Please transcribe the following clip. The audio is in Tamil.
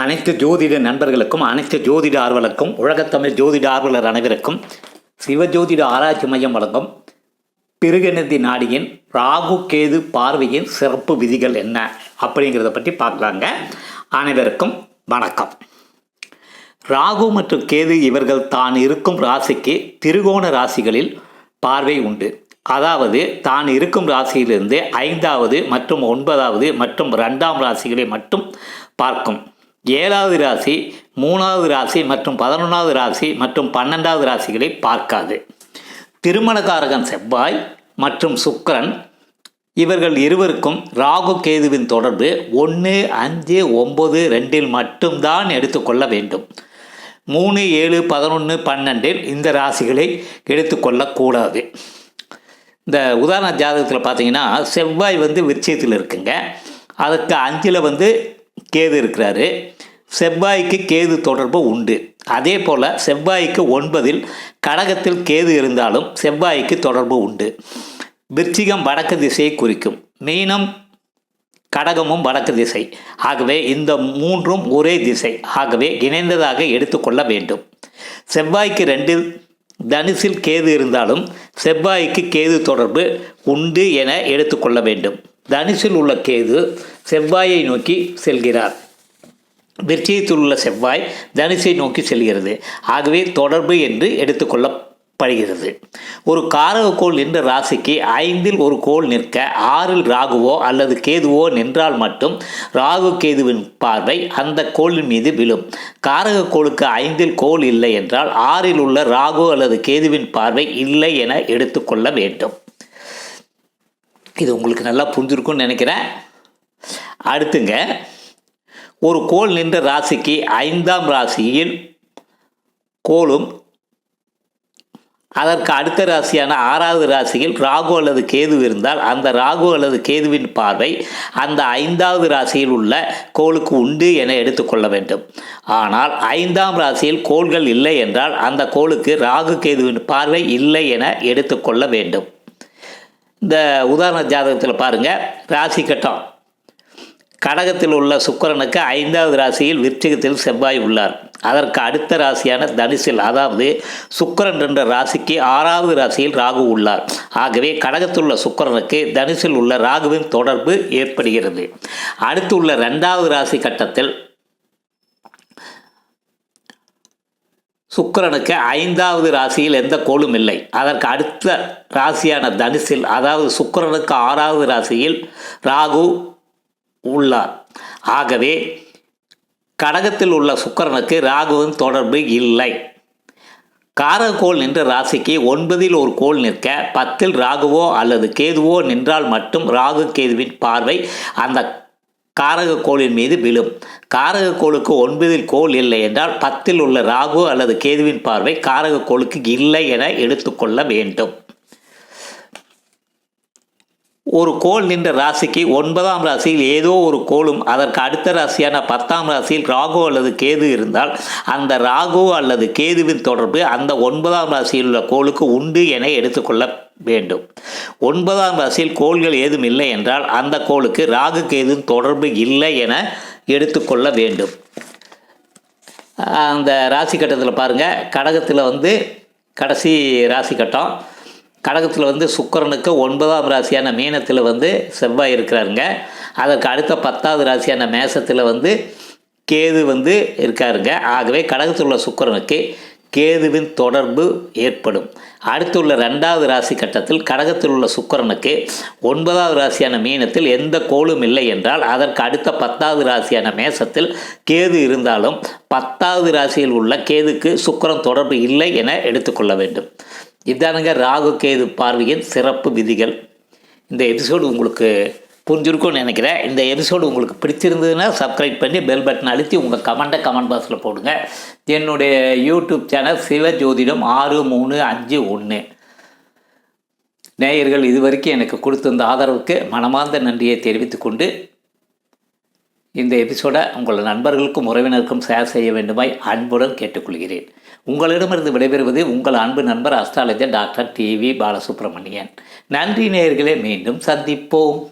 அனைத்து ஜோதிட நண்பர்களுக்கும் அனைத்து ஜோதிட ஆர்வலருக்கும் உலகத்தமிழ் ஜோதிட ஆர்வலர் அனைவருக்கும் சிவஜோதிட ஆராய்ச்சி மையம் வழங்கும் பிருகநதி நாடியின் ராகு கேது பார்வையின் சிறப்பு விதிகள் என்ன அப்படிங்கிறத பற்றி பார்க்கலாங்க. அனைவருக்கும் வணக்கம். ராகு மற்றும் கேது இவர்கள் தான் இருக்கும் ராசிக்கு திருகோண ராசிகளில் பார்வை உண்டு. அதாவது தான் இருக்கும் ராசியிலிருந்து ஐந்தாவது மற்றும் ஒன்பதாவது மற்றும் ரெண்டாம் ராசிகளை மட்டும் பார்க்கும். ஏழாவது ராசி மூணாவது ராசி மற்றும் பதினொன்றாவது ராசி மற்றும் பன்னெண்டாவது ராசிகளை பார்க்காது. திருமணகாரகன் செவ்வாய் மற்றும் சுக்கரன் இவர்கள் இருவருக்கும் ராகு கேதுவின் தொடர்பு ஒன்று அஞ்சு ஒம்பது ரெண்டில் மட்டும்தான் எடுத்துக்கொள்ள வேண்டும். மூணு ஏழு பதினொன்று பன்னெண்டில் இந்த ராசிகளை எடுத்துக்கொள்ளக்கூடாது இந்த உதாரண ஜாதகத்தில் பார்த்தீங்கன்னா செவ்வாய் வந்து விருச்சியத்தில் இருக்குங்க. அதுக்கு அஞ்சில் வந்து கேது இருக்கிறாரு. செவ்வாய்க்கு கேது தொடர்பு உண்டு. அதே போல் செவ்வாய்க்கு ஒன்பதில் கடகத்தில் கேது இருந்தாலும் செவ்வாய்க்கு தொடர்பு உண்டு. விருச்சிகம் வடக்கு திசையை குறிக்கும். மீனம் கடகமும் வடக்கு திசை. ஆகவே இந்த மூன்றும் ஒரே திசை. ஆகவே இணைந்ததாக எடுத்துக்கொள்ள வேண்டும். செவ்வாய்க்கு ரெண்டில் தனுசில் கேது இருந்தாலும் செவ்வாய்க்கு கேது தொடர்பு உண்டு என எடுத்துக்கொள்ள வேண்டும். தனுசில் உள்ள கேது செவ்வாயை நோக்கி செல்கிறார். விருச்சியத்தில் உள்ள செவ்வாய் தனுசை நோக்கி செல்கிறது. ஆகவே தொடர்பு என்று எடுத்துக்கொள்ளப்படுகிறது ஒரு காரகக்கோள் நின்ற ராசிக்கு ஐந்தில் ஒரு கோள் நிற்க ஆறில் ராகுவோ அல்லது கேதுவோ நின்றால் மட்டும் ராகு கேதுவின் பார்வை அந்த கோளின் மீது விழும். காரகக்கோளுக்கு ஐந்தில் கோள் இல்லை என்றால் ஆறில் உள்ள ராகு அல்லது கேதுவின் பார்வை இல்லை என எடுத்துக்கொள்ள வேண்டும். இது உங்களுக்கு நல்லா புரிஞ்சிருக்கும்னு நினைக்கிறேன். அடுத்துங்க ஒரு கோள் நின்ற ராசிக்கு ஐந்தாம் ராசியில் கோளும் அதற்கு அடுத்த ராசியான ஆறாவது ராசியில் ராகு அல்லது கேது இருந்தால் அந்த ராகு அல்லது கேதுவின் பார்வை அந்த ஐந்தாவது ராசியில் உள்ள கோளுக்கு உண்டு என எடுத்துக்கொள்ள வேண்டும். ஆனால் ஐந்தாம் ராசியில் கோள்கள் இல்லை என்றால் அந்த கோளுக்கு ராகு கேதுவின் பார்வை இல்லை என எடுத்துக்கொள்ள வேண்டும். இந்த உதாரண ஜாதகத்தில் பாருங்கள் ராசி கட்டம். கடகத்தில் உள்ள சுக்கரனுக்கு ஐந்தாவது ராசியில் விருச்சிகத்தில் செவ்வாய் உள்ளார். அதற்கு அடுத்த ராசியான தனுசில் அதாவது சுக்கரன் என்ற ராசிக்கு ஆறாவது ராசியில் ராகு உள்ளார். ஆகவே கடகத்தில் உள்ள சுக்கரனுக்கு தனுசில் உள்ள ராகுவின் தொடர்பு ஏற்படுகிறது. அடுத்து உள்ள ரெண்டாவது ராசி கட்டத்தில் சுக்கிரனுக்கு ஐந்தாவது ராசியில் எந்த கோளும் இல்லை. அதற்கு அடுத்த ராசியான தனுசில் அதாவது சுக்கரனுக்கு ஆறாவது ராசியில் ராகு உள்ளார். ஆகவே கடகத்தில் உள்ள சுக்கிரனுக்கு ராகுவின் தொடர்பு இல்லை. காரகோள் நின்ற ராசிக்கு ஒன்பதில் ஒரு கோள் நிற்க பத்தில் ராகுவோ அல்லது கேதுவோ நின்றால் மட்டும் ராகு கேதுவின் பார்வை அந்த காரக கோளின் மீது விழும். காரக கோளுக்கு ஒன்பதில் கோள் இல்லை என்றால் பத்தில் உள்ள ராகு அல்லது கேதுவின் பார்வை காரக கோளுக்கு இல்லை என எடுத்துக்கொள்ள வேண்டும். ஒரு கோள் நின்ற ராசிக்கு ஒன்பதாம் ராசியில் ஏதோ ஒரு கோளும் அதற்கு அடுத்த ராசியான பத்தாம் ராசியில் ராகு அல்லது கேது இருந்தால் அந்த ராகு அல்லது கேதுவின் தொடர்பு அந்த ஒன்பதாம் ராசியில் உள்ள கோளுக்கு உண்டு என எடுத்துக்கொள்ள வேண்டும். ஒன்பதாம் ராசியில் கோள்கள் ஏதும் இல்லை என்றால் அந்த கோளுக்கு ராகு எதுவும் தொடர்பு இல்லை என எடுத்துக்கொள்ள வேண்டும். அந்த ராசி கட்டத்தில் பாருங்கள் கடகத்தில் வந்து கடைசி ராசி கட்டம். கடகத்தில் வந்து சுக்கரனுக்கு ஒன்பதாம் ராசியான மீனத்தில் வந்து செவ்வாய் இருக்கிறாருங்க. அதற்கு அடுத்த பத்தாவது ராசியான மேசத்தில் வந்து கேது வந்து இருக்காருங்க. ஆகவே கடகத்தில் உள்ள சுக்கரனுக்கு கேதுவின் தொடர்பு ஏற்படும். அடுத்துள்ள ரெண்டாவது ராசி கட்டத்தில் கடகத்தில் உள்ள சுக்கரனுக்கு ஒன்பதாவது ராசியான மீனத்தில் எந்த கோளும் இல்லை என்றால் அதற்கு அடுத்த பத்தாவது ராசியான மேசத்தில் கேது இருந்தாலும் பத்தாவது ராசியில் உள்ள கேதுக்கு சுக்கரன் தொடர்பு இல்லை என எடுத்துக்கொள்ள வேண்டும். இதானுங்க ராகு கேது பார்வையின் சிறப்பு விதிகள். இந்த எபிசோடு உங்களுக்கு புரிஞ்சிருக்கும்னு நினைக்கிறேன். இந்த எபிசோடு உங்களுக்கு பிடிச்சிருந்ததுன்னா சப்ஸ்கிரைப் பண்ணி பெல் பட்டன் அழுத்தி உங்கள் கமெண்ட்டை கமெண்ட் பாக்ஸில் போடுங்க. என்னுடைய யூடியூப் சேனல் சிவஜோதிடம் ஆறு மூணு அஞ்சு ஒன்று நேயர்கள் இதுவரைக்கும் எனக்கு கொடுத்திருந்த ஆதரவுக்கு மனமார்ந்த நன்றியை தெரிவித்துக்கொண்டு இந்த எபிசோடை உங்கள் நண்பர்களுக்கும் உறவினருக்கும் ஷேர் செய்ய வேண்டுமாய் அன்புடன் கேட்டுக்கொள்கிறேன். உங்களிடமிருந்து விடைபெறுவது உங்கள் அன்பு நண்பர் அஸ்ட்ராலஜர் டாக்டர் டிவி பாலசுப்ரமணியன். நன்றி நேயர்களே மீண்டும் சந்திப்போம்.